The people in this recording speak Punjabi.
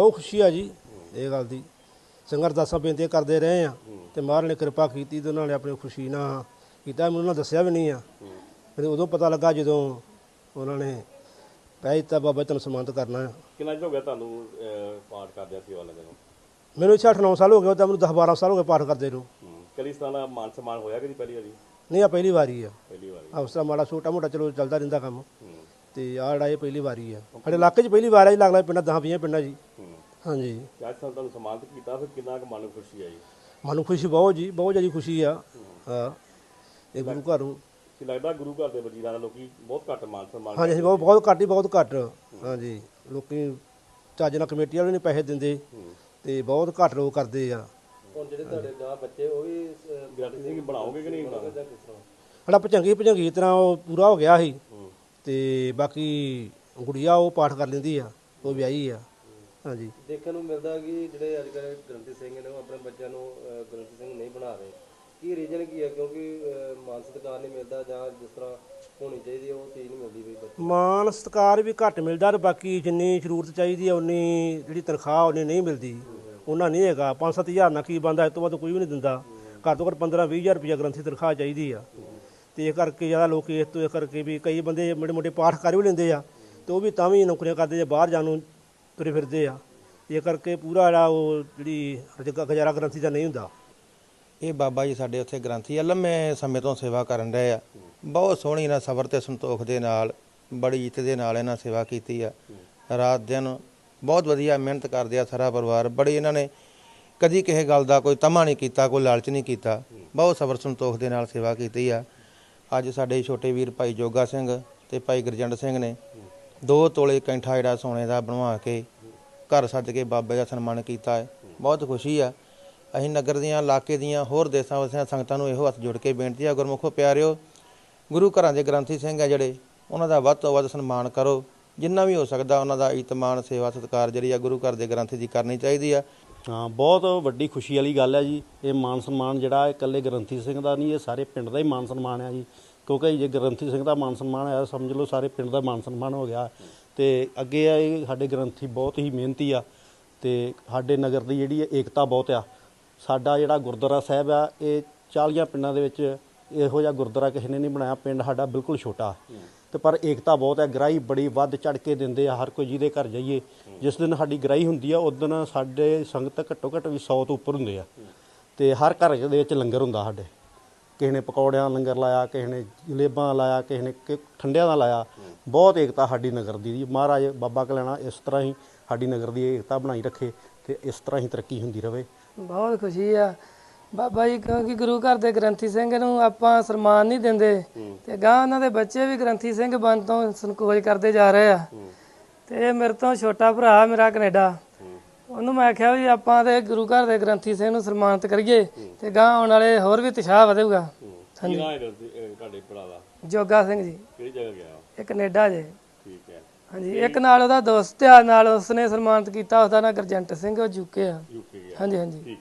ਬਹੁਤ ਖੁਸ਼ੀ ਆ ਜੀ ਇਹ ਗੱਲ ਦੀ। ਸੰਗਤ ਦਾਸਾਂ ਬੇਨਤੀ ਕਰਦੇ ਰਹੇ ਆ ਤੇ ਮਹਾਰਾਜ ਨੇ ਕਿਰਪਾ ਕੀਤੀ ਤੇ ਉਹਨਾਂ ਨੇ ਆਪਣੀ ਖੁਸ਼ੀ ਨਾਲ ਕੀਤਾ। ਮੈਨੂੰ ਉਹਨਾਂ ਦੱਸਿਆ ਵੀ ਨਹੀਂ ਆ। ਮੈਨੂੰ ਉਦੋਂ ਪਤਾ ਲੱਗਾ ਜਦੋਂ ਉਹਨਾਂ ਨੇ ਕਹਿ ਦਿੱਤਾ ਬਾਬਾ ਤੈਨੂੰ ਸਨਮਾਨਿਤ ਕਰਨਾ ਆ। ਕਿੰਨਾ ਚਿਰ ਹੋ ਗਿਆ ਤੁਹਾਨੂੰ ਅਹ, ਪਾਠ ਕਰਦਿਆਂ ਸੇਵਾ ਲੈਂਦੇ ਨੂੰ? ਮੈਨੂੰ ਇੱਥੇ 8-9 ਸਾਲ ਹੋ ਗਏ ਤਾਂ ਮੈਨੂੰ 10-12 ਸਾਲ ਹੋ ਗਏ ਪਾਠ ਕਰਦੇ ਨੂੰ। ਕਦੀ ਇਸ ਤਰ੍ਹਾਂ ਦਾ ਮਾਨ ਸਨਮਾਨ ਹੋਇਆ ਕਦੀ ਪਹਿਲੀ ਵਾਰੀ? ਨਹੀਂ ਆ ਪਹਿਲੀ ਵਾਰੀ ਆ। ਪਹਿਲੀ ਵਾਰੀ। ਆ ਉਸ ਤਰ੍ਹਾਂ ਮਾੜਾ ਛੋਟਾ ਮੋਟਾ ਚਲੋ ਚੱਲਦਾ ਰਹਿੰਦਾ ਕੰਮ। ਹੂੰ। ਤੇ ਆਹ ਜਿਹੜਾ ਇਹ ਪਹਿਲੀ ਵਾਰੀ ਆ। ਸਾਡੇ ਇਲਾਕੇ 'ਚ ਪਹਿਲੀ ਵਾਰ ਆ ਜੀ ਲੱਗਦਾ ਪਿੰਡਾਂ 10-20 ਪਿੰਡਾਂ ਜੀ। ਹਾਂਜੀ। ਤੇ ਅੱਜ ਸਾਨੂੰ ਤੁਹਾਨੂੰ ਸਨਮਾਨਿਤ ਕੀਤਾ ਫਿਰ ਕਿੰਨਾ ਕੁ ਮਨ ਨੂੰ ਖੁਸ਼ੀ ਆਈ? ਮਨ ਖੁਸ਼ੀ ਬਹੁਤ ਜੀ ਬਹੁਤ ਜ਼ਿਆਦਾ ਖੁਸ਼ੀ ਆ। ਹਾਂ। ਇਹ ਗੁਰੂ ਘਰ ਨੂੰ। ਕਿ ਲੱਗਦਾ ਗੁਰੂ ਘਰ ਦੇ ਵਜ਼ੀਰਾਂ ਦਾ ਲੋਕੀ ਬਹੁਤ ਘੱਟ ਮਾਨ ਸਨਮਾਨ ਹਾਂਜੀ ਹਾਂਜੀ ਬਹੁਤ ਬਹੁਤ ਘੱਟ ਹੀ ਬਹੁਤ ਘੱਟ। ਹਾਂਜੀ ਲੋਕੀ ਚੱਜ ਨਾਲ ਕਮੇਟੀ ਵਾਲੇ ਨਹੀਂ ਪੈਸੇ ਦਿੰਦੇ। ਤੇ ਬਹੁਤ ਘੱਟ ਲੋਕ ਕਰਦੇ ਆ। ਹੁਣ ਜਿਹੜੇ ਤੁਹਾਡੇ ਗਾਂ ਬੱਚੇ ਉਹ ਵੀ ਗ੍ਰੰਥੀ ਸਿੰਘ ਬਣਾਓਗੇ ਕਿ ਨਹੀਂ ਬਣਾਓਗੇ ਸਾਡਾ ਭਜੰਗੀ ਭਜੰਗੀ ਤਰ੍ਹਾਂ ਉਹ ਪੂਰਾ ਹੋ ਗਿਆ ਸੀ। ਤੇ ਬਾਕੀ ਗੁੜੀਆ ਉਹ ਪਾਠ ਕਰ ਲੈਂਦੀ ਆ ਉਹ ਵਿਆਹੀ ਆ। ਹਾਂਜੀ। ਦੇਖਣ ਨੂੰ ਮਿਲਦਾ ਕਿ ਜਿਹੜੇ ਅੱਜ ਕੱਲ੍ਹ ਗ੍ਰੰਥੀ ਸਿੰਘ ਨੇ ਉਹ ਆਪਣੇ ਬੱਚਿਆਂ ਨੂੰ ਅਹ, ਗ੍ਰੰਥੀ ਸਿੰਘ ਨਹੀਂ ਬਣਾ ਰਹੇ ਕੀ ਰੀਜਨ ਕੀ ਹੈ ਕਿਉਂਕਿ ਅਹ, ਮਾਨ ਸਤਿਕਾਰ ਨਹੀਂ ਮਿਲਦਾ ਜਾਂ ਜਿਸ ਤਰ੍ਹਾਂ ਹੋਣੀ ਚਾਹੀਦੀ ਹੈ ਉਹ ਚੀਜ਼ ਨਹੀਂ ਮਿਲਦੀ ਬਈ ਬੱਚੇ ਮਾਨ ਸਤਕਾਰ ਵੀ ਘੱਟ ਮਿਲਦਾ ਤੇ ਬਾਕੀ ਜਿੰਨੀ ਜ਼ਰੂਰਤ ਚਾਹੀਦੀ ਆ ਉਨੀ ਜਿਹੜੀ ਤਨਖਾਹ ਉਹਨੇ ਨਹੀਂ ਮਿਲਦੀ। ਉਹਨਾਂ ਨਹੀਂ ਹੈਗਾ। 5-7000 ਨਾਲ ਕੀ ਬੰਦਾ ਇਸ ਤੋਂ ਵੱਧ ਕੋਈ ਵੀ ਨਹੀਂ ਦਿੰਦਾ। ਘੱਟ ਤੋਂ ਘੱਟ 15-20000 ਰੁਪਇਆ ਗ੍ਰੰਥੀ ਤਨਖਾਹ ਚਾਹੀਦੀ ਆ। ਤੇ ਇਹ ਕਰਕੇ ਜ਼ਿਆਦਾ ਲੋਕ ਇਸ ਤੋਂ ਇਹ ਕਰਕੇ ਵੀ ਕਈ ਬੰਦੇ ਮੋਟੇ ਮੋਟੇ ਪਾਠ ਕਰ ਵੀ ਲੈਂਦੇ ਆ ਤੇ ਉਹ ਵੀ ਤਾਂ ਵੀ ਨੌਕਰੀਆਂ ਕਰਦੇ ਜੇ ਬਾਹਰ ਜਾਣ ਨੂੰ ਤੁਰੇ ਫਿਰਦੇ ਆ। ਇਹ ਕਰਕੇ ਪੂਰਾ ਜਿਹੜਾ ਉਹ ਜਿਹੜੀ ਰੁਜ਼ਗਾ- ਗੁਜ਼ਾਰਾ ਗ੍ਰੰਥੀ ਦਾ ਨਹੀਂ ਹੁੰਦਾ। ਇਹ ਬਾਬਾ ਜੀ ਸਾਡੇ ਉੱਥੇ ਗ੍ਰੰਥੀ ਆ। ਲੰਮੇ ਸਮੇਂ ਤੋਂ ਸੇਵਾ ਕਰਨ ਰਹੇ ਆ। ਬਹੁਤ ਸੋਹਣੀ ਇਹਨਾਂ ਸਬਰ ਤੇ ਸੰਤੋਖ ਦੇ ਨਾਲ, ਬੜੀ ਇੱਜ਼ਤ ਦੇ ਨਾਲ ਇਹਨਾਂ ਸੇਵਾ ਕੀਤੀ ਆ। ਰਾਤ ਦਿਨ ਬਹੁਤ ਵਧੀਆ ਮਿਹਨਤ ਕਰਦੇ ਆ ਸਾਰਾ ਪਰਿਵਾਰ। ਬੜੀ ਇਹਨਾਂ ਨੇ ਕਦੀ ਕਿਸੇ ਗੱਲ ਦਾ ਕੋਈ ਤਮਾ ਨਹੀਂ ਕੀਤਾ, ਕੋਈ ਲਾਲਚ ਨਹੀਂ ਕੀਤਾ। ਬਹੁਤ ਸਬਰ ਸੰਤੋਖ ਦੇ ਨਾਲ ਸੇਵਾ ਕੀਤੀ ਆ। ਅੱਜ ਸਾਡੇ ਛੋਟੇ ਵੀਰ ਭਾਈ ਜੋਗਾ ਸਿੰਘ ਤੇ ਭਾਈ ਗੁਰਜੰਡ ਸਿੰਘ ਨੇ ਦੋ ਤੋਲੇ ਕੈਂਠਾ ਜਿਹੜਾ ਸੋਨੇ ਦਾ ਬਣਵਾ ਕੇ ਘਰ ਸੱਜ ਕੇ ਬਾਬੇ ਦਾ ਸਨਮਾਨ ਕੀਤਾ ਹੈ। ਬਹੁਤ ਖੁਸ਼ੀ ਆ। ਅਸੀਂ ਨਗਰ ਦੀਆਂ, ਇਲਾਕੇ ਦੀਆਂ, ਹੋਰ ਦੇਸਾਂ ਵਸਿਆਂ ਸੰਗਤਾਂ ਨੂੰ ਇਹੋ ਹੱਥ ਜੋੜ ਕੇ ਬੇਨਤੀ ਆ, ਗੁਰਮੁਖੋ ਪਿਆਰਿਓ, ਗੁਰੂ ਘਰਾਂ ਦੇ ਗ੍ਰੰਥੀ ਸਿੰਘ ਆ ਜਿਹੜੇ, ਉਹਨਾਂ ਦਾ ਵੱਧ ਤੋਂ ਵੱਧ ਸਨਮਾਨ ਕਰੋ। ਜਿੰਨਾ ਵੀ ਹੋ ਸਕਦਾ, ਉਹਨਾਂ ਦਾ ਇਤਮਾਨ, ਸੇਵਾ, ਸਤਿਕਾਰ ਜਿਹੜੀ ਆ ਗੁਰੂ ਘਰ ਦੇ ਗ੍ਰੰਥੀ ਦੀ ਕਰਨੀ ਚਾਹੀਦੀ ਆ। ਹਾਂ, ਬਹੁਤ ਵੱਡੀ ਖੁਸ਼ੀ ਵਾਲੀ ਗੱਲ ਹੈ ਜੀ। ਇਹ ਮਾਨ ਸਨਮਾਨ ਜਿਹੜਾ ਇਕੱਲੇ ਗ੍ਰੰਥੀ ਸਿੰਘ ਦਾ ਨਹੀਂ, ਇਹ ਸਾਰੇ ਪਿੰਡ ਦਾ ਹੀ ਮਾਨ ਸਨਮਾਨ ਹੈ ਜੀ। ਕਿਉਂਕਿ ਜੇ ਗ੍ਰੰਥੀ ਸਿੰਘ ਦਾ ਮਾਨ ਸਨਮਾਨ ਹੈ ਸਮਝ ਲਓ ਸਾਰੇ ਪਿੰਡ ਦਾ ਮਾਨ ਸਨਮਾਨ ਹੋ ਗਿਆ, ਤੇ ਅੱਗੇ ਆ ਇਹ ਸਾਡੇ ਗ੍ਰੰਥੀ ਬਹੁਤ ਹੀ ਮਿਹਨਤੀ ਆ, ਤੇ ਸਾਡੇ ਨਗਰ ਦੀ ਜਿਹੜੀ ਏਕਤਾ ਬਹੁਤ ਆ। ਸਾਡਾ ਜਿਹੜਾ ਗੁਰਦੁਆਰਾ ਸਾਹਿਬ ਆ, ਇਹ 40 ਪਿੰਡਾਂ ਦੇ ਵਿੱਚ ਇਹੋ ਜਿਹਾ ਗੁਰਦੁਆਰਾ ਕਿਸੇ ਨੇ ਨਹੀਂ ਬਣਾਇਆ, ਪਿੰਡ ਸਾਡਾ ਬਿਲਕੁਲ ਛੋਟਾ। ਤੇ ਪਰ ਏਕਤਾ ਬਹੁਤ ਹੈ ਗ੍ਰਾਈ ਬੜੀ ਵੱਧ ਚੜ ਕੇ ਦਿੰਦੇ ਆ, ਹਰ ਕੋਈ ਜਿਹਦੇ ਘਰ ਜਾਈਏ, ਜਿਸ ਦਿਨ ਸਾਡੀ ਗ੍ਰਾਈ ਹੁੰਦੀ ਆ, ਉਸ ਦਿਨ ਸਾਡੇ ਸੰਗਤ ਘੱਟੋ ਘੱਟ ਵੀ 100 ਤੋਂ ਉੱਪਰ ਹੁੰਦੇ ਆ। ਤੇ ਹਰ ਘਰ ਦੇ ਵਿੱਚ ਲੰਗਰ ਹੁੰਦਾ ਸਾਡੇ। ਕਿਸੇ ਨੇ ਪਕੌੜਿਆਂ ਦਾ ਲੰਗਰ ਲਾਇਆ ਕਿਸੇ ਨੇ ਜਲੇਬਾਂ ਲਾਇਆ ਕਿਸੇ ਨੇ ਕਿ- ਠੰਡਿਆਂ ਦਾ ਲਾਇਆ। ਬਹੁਤ ਏਕਤਾ ਸਾਡੀ ਨਗਰ ਦੀ ਜੀ। ਮਹਾਰਾਜ ਬਾਬਾ ਕਲਿਆਣਾ ਇਸ ਤਰ੍ਹਾਂ ਹੀ ਸਾਡੀ ਨਗਰ ਦੀ ਏਕਤਾ ਬਣਾਈ ਰੱਖੇ ਤੇ ਇਸ ਤਰ੍ਹਾਂ ਹੀ ਤਰੱਕੀ ਹੁੰਦੀ ਰਹੇ ਬਹੁਤ ਖੁਸ਼ੀ ਆ। ਬਾਬਾ ਜੀ ਕਿਉਂਕਿ ਗੁਰੂ ਘਰ ਦੇ ਗ੍ਰੰਥੀ ਸਿੰਘ ਨੂੰ ਆਪਾਂ ਸਨਮਾਨ ਨਹੀਂ ਦਿੰਦੇ ਤੇ ਗਾਂ ਉਹਨਾਂ ਦੇ ਬੱਚੇ ਵੀ ਗ੍ਰੰਥੀ ਸਿੰਘ ਬਣ ਤੋਂ ਸੰਕੋਚ ਕਰਦੇ ਜਾ ਰਹੇ ਆ। ਤੇ ਇਹ ਮੇਰੇ ਤੋਂ ਛੋਟਾ ਭਰਾ ਮੇਰਾ ਕੈਨੇਡਾ। ਉਹਨੂੰ ਮੈਂ ਆਖਿਆ ਵੀ ਆਪਾਂ ਤੇ ਗੁਰੂ ਘਰ ਦੇ ਗ੍ਰੰਥੀ ਸਿੰਘ ਨੂੰ ਸਨਮਾਨਿਤ ਕਰੀਏ ਤੇ ਗਾਂ ਆਉਣ ਵਾਲੇ ਹੋਰ ਵੀ ਉਤਸ਼ਾਹ ਵਧੇਗਾ। ਕੀ ਨਾਂ ਹੈ ਗ੍ਰੰਥੀ ਅਹ, ਤੁਹਾਡੇ ਭਰਾ ਦਾ? ਜੋਗਾ ਸਿੰਘ ਜੀ। ਕਿਹੜੀ ਜਗ੍ਹਾ ਗਿਆ ਉਹ? ਇਹ ਕੈਨੇਡਾ ਜੇ। ਠੀਕ ਹੈ। ਹਾਂਜੀ ਇੱਕ ਨਾਲ ਉਹਦਾ ਦੋਸਤ ਆ ਨਾਲ ਉਸਨੇ ਸਨਮਾਨਿਤ ਕੀਤਾ ਉਹਦਾ ਨਾਂ ਗਰਜੰਟ ਸਿੰਘ ਉਹ ਜੁਕੇ ਆ। ਯੂਕੇ ਗਿਆ। ਹਾਂਜੀ ਹਾਂਜੀ। ਠੀਕ।